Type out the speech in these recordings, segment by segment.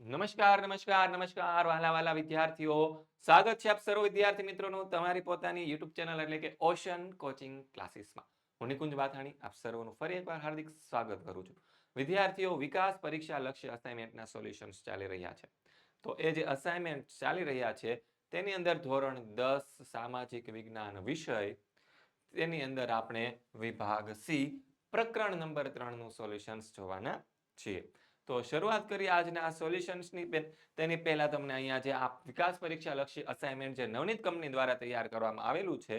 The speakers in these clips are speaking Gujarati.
નમસ્કાર નમસ્કાર નમસ્કાર, વાલા વાલા વિદ્યાર્થીઓ. સ્વાગત છે આપ સર્વ વિદ્યાર્થી મિત્રોનું તમારી પોતાની યુટ્યુબ ચેનલ એટલે કે ઓશન કોચિંગ ક્લાસીસમાં. હું નિકુંજ બાથાણી, આપ સર્વનું ફરી એકવાર હાર્દિક સ્વાગત કરું છું. વિદ્યાર્થીઓ, વિકાસ પરીક્ષા લક્ષ્ય અસાઇનમેન્ટના સોલ્યુશન્સ ચાલી રહ્યા છે. તો એ જે અસાઇનમેન્ટ ચાલી રહ્યા છે, તેની અંદર ધોરણ દસ, સામાજિક વિજ્ઞાન વિષય, તેની અંદર આપણે વિભાગ સી, પ્રકરણ નંબર ત્રણનું સોલ્યુશન્સ જોવાના છીએ. તો શરૂઆત કરીએ આજના આ સોલ્યુશન્સની. તેની પહેલાં તમને અહીંયા જે આ વિકાસ પરીક્ષા લક્ષી અસાઇનમેન્ટ જે નવનીત કંપની દ્વારા તૈયાર કરવામાં આવેલું છે,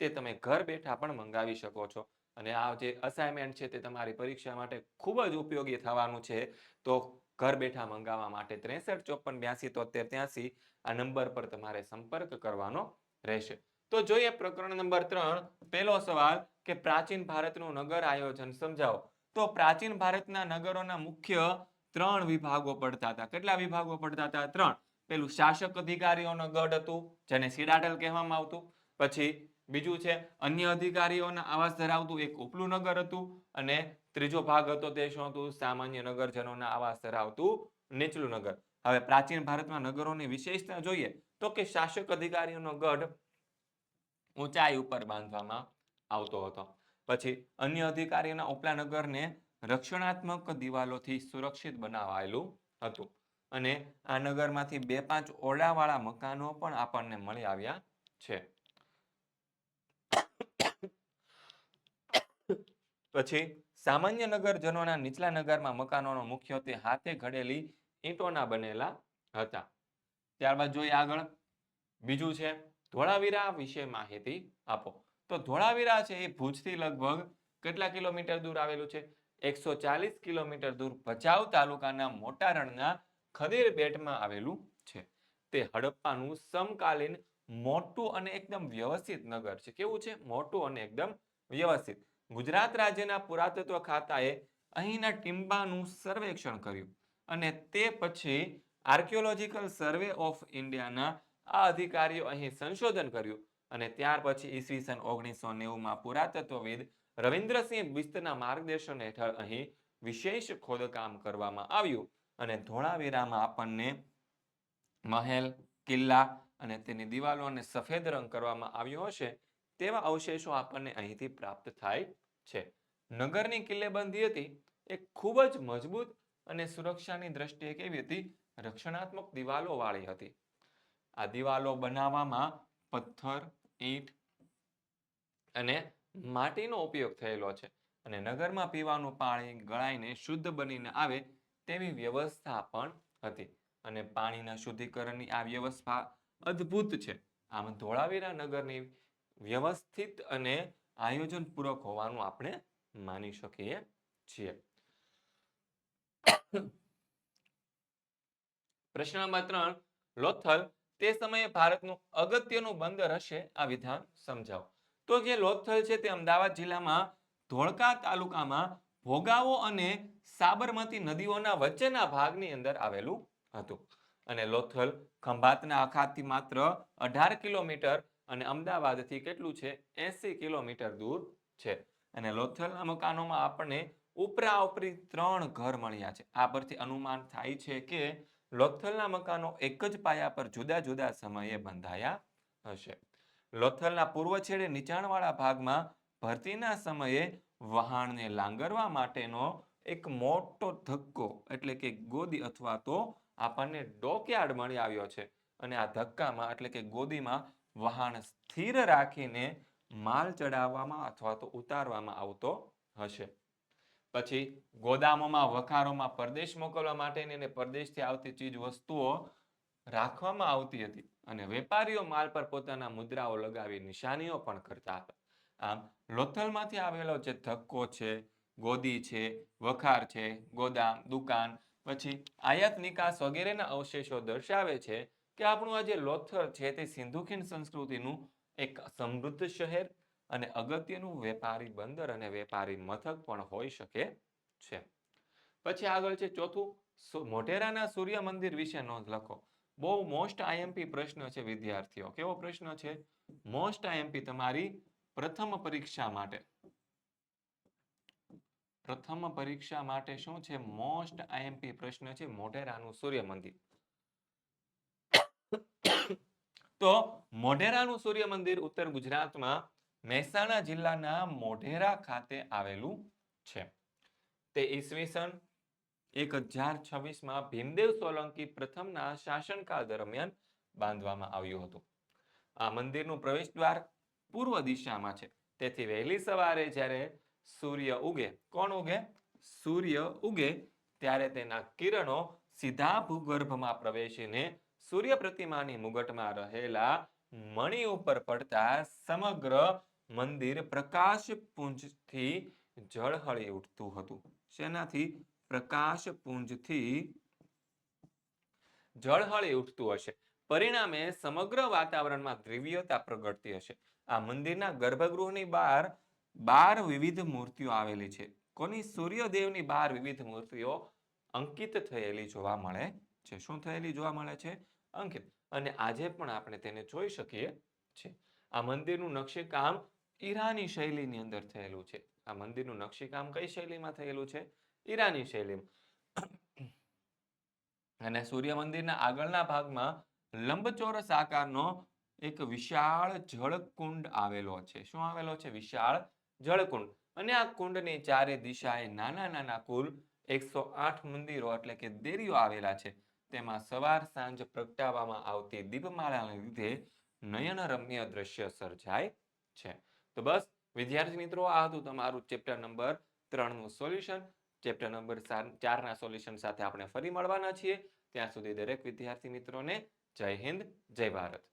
તે તમે ઘર બેઠા પણ મંગાવી શકો છો. અને આ જે અસાઇનમેન્ટ છે તે તમારી પરીક્ષા માટે ખૂબ જ ઉપયોગી થવાનું છે. તો ઘર બેઠા મંગાવવા માટે ત્રેસઠ, ચોપન, બ્યાસી તોતેર ત્યાસી આ નંબર પર તમારે સંપર્ક કરવાનો રહેશે. તો જોઈએ પ્રકરણ નંબર ત્રણ. પહેલો સવાલ કે પ્રાચીન ભારતનું નગર આયોજન સમજાવો. તો પ્રાચીન ભારતના નગરોના મુખ્ય ત્રણ વિભાગો પડતા હતા. કેટલા વિભાગો પડતા હતા? ત્રણ. પેલું શાસક અધિકારીઓનો ગઢ હતું, જેને સિડાટલ કહેવામાં આવતું. પછી બીજું છે, અન્ય અધિકારીઓના આવાસ ધરાવતું એક ઉપલું નગર હતું અને ત્રીજો ભાગ હતો તે શું હતું? સામાન્ય નગરજનોના આવાસ ધરાવતું નીચલું નગર. હવે પ્રાચીન ભારતમાં નગરોની વિશેષતા જોઈએ તો કે શાસક અધિકારીઓનો ગઢ ઊંચાઈ ઉપર બાંધવામાં આવતો હતો. પછી અન્ય અધિકારીઓના ઉપલા નગરને રક્ષણાત્મક દિવાલોથી સુરક્ષિત બનાવાયેલું હતું. અને આ નગરમાંથી બે પાંચ ઓરડાવાળા મકાનો પણ આપણને મળી આવ્યા છે. પછી સામાન્ય નગરજનોના નીચલા નગરમાં મકાનોનો મુખ્યત્વે હાથે ઘડેલી ઈંટોના બનેલા હતા. ત્યારબાદ જોઈએ આગળ. બીજું છે, ધોળાવીરા વિશે માહિતી આપો. તો ધોળાવીરા છે એ ભુજથી લગભગ કેટલા કિલોમીટર દૂર આવેલું છે? એકસો ચાલીસ કિલોમીટર દૂર ભચાઉ તાલુકાના મોટા રણના ખદીર બેટમાં આવેલું છે. તે હડપ્પાનું સમકાલીન મોટું અને એકદમ વ્યવસ્થિત નગર છે. કેવું છે? મોટું અને એકદમ વ્યવસ્થિત. ગુજરાત રાજ્યના પુરાતત્વ ખાતાએ અહીંના ટીમ્બાનું સર્વેક્ષણ કર્યું અને તે પછી આર્કિયોલોજીકલ સર્વે ઓફ ઇન્ડિયાના આ અધિકારીઓ અહીં સંશોધન કર્યું. અને ત્યાર પછી ઈસવીસન ઓગણીસો નેવુંમાં પુરાતત્વવિદ રવિન્દ્રસિંહ બિસ્તના માર્ગદર્શન હેઠળ અહીં વિશેષ ખોદકામ કરવામાં આવ્યું. અને ધોળાવીરામાં આપણને મહેલ, કિલ્લા અને તેની દિવાલોને સફેદ રંગ કરવામાં આવ્યો હશે તેવા અવશેષો આપણને અહીંથી પ્રાપ્ત થાય છે. નગરની કિલ્લેબંધી હતી. એ ખૂબ જ મજબૂત અને સુરક્ષાની દ્રષ્ટિએ કેવી હતી? રક્ષણાત્મક દિવાલો વાળી હતી. આ દિવાલો બનાવવામાં પથ્થર ઈંટ અને માટીનો ઉપયોગ થયેલો છે. અને નગરમાં પીવાનું પાણી ગળાઈને શુદ્ધ બનીને આવે તેવી વ્યવસ્થા પણ હતી. અને પાણીના શુદ્ધિકરણની આ વ્યવસ્થા અદ્ભુત છે. આમ ધોળાવીરા નગરની વ્યવસ્થિત અને આયોજનપૂર્વક હોવાનું આપણે માની શકીએ છીએ. પ્રશ્ન નંબર ત્રણ, લોથલ તે સમયે ભારતનું અગત્યનું બંદર હશે આ વિધાન સમજાવો. તો જે લોથલ છે તે અમદાવાદ જિલ્લામાં ધોળકા તાલુકામાં ભોગાવો અને સાબરમતી નદીઓના વચ્ચેના ભાગની અંદર આવેલું હતું. અને લોથલ ખંભાતના અખાતથી માત્ર અઢાર કિલોમીટર અને અમદાવાદથી કેટલું છે? એસી કિલોમીટર દૂર છે. અને લોથલના મકાનોમાં આપણને ઉપરા ઉપરી ત્રણ ઘર મળ્યા છે. આ પરથી અનુમાન થાય છે કે લોથલના મકાનો એક જ પાયા પર જુદા જુદા સમયે બંધાયા હશે. લોથલના પૂર્વ છેડે નીચાણવાળા ભાગમાં ભરતીના સમયે વહાણને લાંગરવા માટેનો એક મોટો ધક્કો એટલે કે ગોદી અથવા તો આપણને ડોકયાર્ડ મળી આવ્યો છે. અને આ ધક્કામાં એટલે કે ગોદીમાં વહાણ સ્થિર રાખીને માલ ચડાવવામાં અથવા તો ઉતારવામાં આવતો હશે. પછી ગોદામોમાં વખારોમાં પરદેશ મોકલવા માટેની અને પરદેશથી આવતી ચીજ વસ્તુઓ રાખવામાં આવતી હતી. અને વેપારીઓ માલ પર પોતાના મુદ્રાઓ લગાવી નિશાનીઓ પણ કરતા હતા. આમ, લોથલમાંથી આવેલો જે ધક્કો છે, ગોદી છે, વખાર છે, ગોદામ, દુકાન, પછી આયાત નિકાસ વગેરેના અવશેષો દર્શાવે છે કે આપણું આ જે લોથલ છે તે સિંધુ ખીણ સંસ્કૃતિનું એક સમૃદ્ધ શહેર અને અગત્યનું વેપારી બંદર અને વેપારી મથક પણ હોઈ શકે છે. પછી આગળ છે ચોથું મોઢેરાના સૂર્ય મંદિર વિશે નોંધ લખો. બહુ મોસ્ટ આઈએમપી પ્રશ્ન છે વિદ્યાર્થીઓ. કેવો પ્રશ્ન છે? મોસ્ટ આઈએમપી તમારી પ્રથમ પરીક્ષા માટે. પ્રથમ પરીક્ષા માટે શું છે? મોસ્ટ આઈએમપી પ્રશ્ન છે મોઢેરાનું સૂર્ય મંદિર. તો મોઢેરાનું સૂર્ય મંદિર ઉત્તર ગુજરાતમાં મહેસાણા જિલ્લાના મોઢેરા ખાતે આવેલું છે. તે ઈસવીસન એક હજાર છવ્વીસમાં ભીમદેવ સોલંકી પ્રથમના શાસનકાળ દરમિયાન બાંધવામાં આવ્યું હતું. આ મંદિરનું પ્રવેશ દ્વાર પૂર્વ દિશામાં છે. તેથી વહેલી સવારે જ્યારે સૂર્ય ઉગે, કોણ ઉગે? સૂર્ય ઉગે ત્યારે તેના કિરણો સીધા ભૂગર્ભમાં પ્રવેશીને સૂર્ય પ્રતિમાની મુગટમાં રહેલા મણિ ઉપર પડતા સમગ્ર મંદિર પ્રકાશ પુંજથી ઝળહળી ઉઠતું હતું. શેનાથી? પ્રકાશ પુંજથી ઝળહળી ઉઠતું હશે. પરિણામે સમગ્ર વાતાવરણમાં દિવ્યતા પ્રગટતી હશે. આ મંદિરના ગર્ભગૃહની બહાર બાર વિવિધ મૂર્તિઓ આવેલી છે. કોની સૂર્યદેવની બાર વિવિધ મૂર્તિઓ અંકિત થયેલી જોવા મળે છે? શું થયેલી જોવા મળે છે? અંકિત. અને આજે પણ આપણે તેને જોઈ શકીએ છીએ. આ મંદિરનું નકશીકામ ઈરાની શૈલીની અંદર થયેલું છે. આ મંદિરનું નકશીકામ કઈ શૈલીમાં થયેલું છે? ઈરાની શૈલીમાં અને સૂર્ય મંદિરના આગળના ભાગમાં લંબચોરસ આકારનો એક વિશાળ જળકુંડ આવેલો છે. શું આવેલો છે? વિશાળ જળકુંડ. અને આ કુંડની ચારે દિશાએ નાના નાના કુલ એકસો આઠ મંદિરો એટલે કે દેરીઓ આવેલા છે. તેમાં સવાર સાંજ પ્રગટાવવામાં આવતી દીપમાળાને લીધે નયનરમ્ય દ્રશ્ય સર્જાય છે. તો બસ, વિદ્યાર્થી મિત્રો, આ હતું તમારું ચેપ્ટર નંબર ત્રણનું સોલ્યુશન. ચેપ્ટર નંબર ચારના સોલ્યુશન સાથે આપણે ફરી મળવાના છીએ. ત્યાં સુધી દરેક વિદ્યાર્થી મિત્રોને જય હિન્દ, જય ભારત.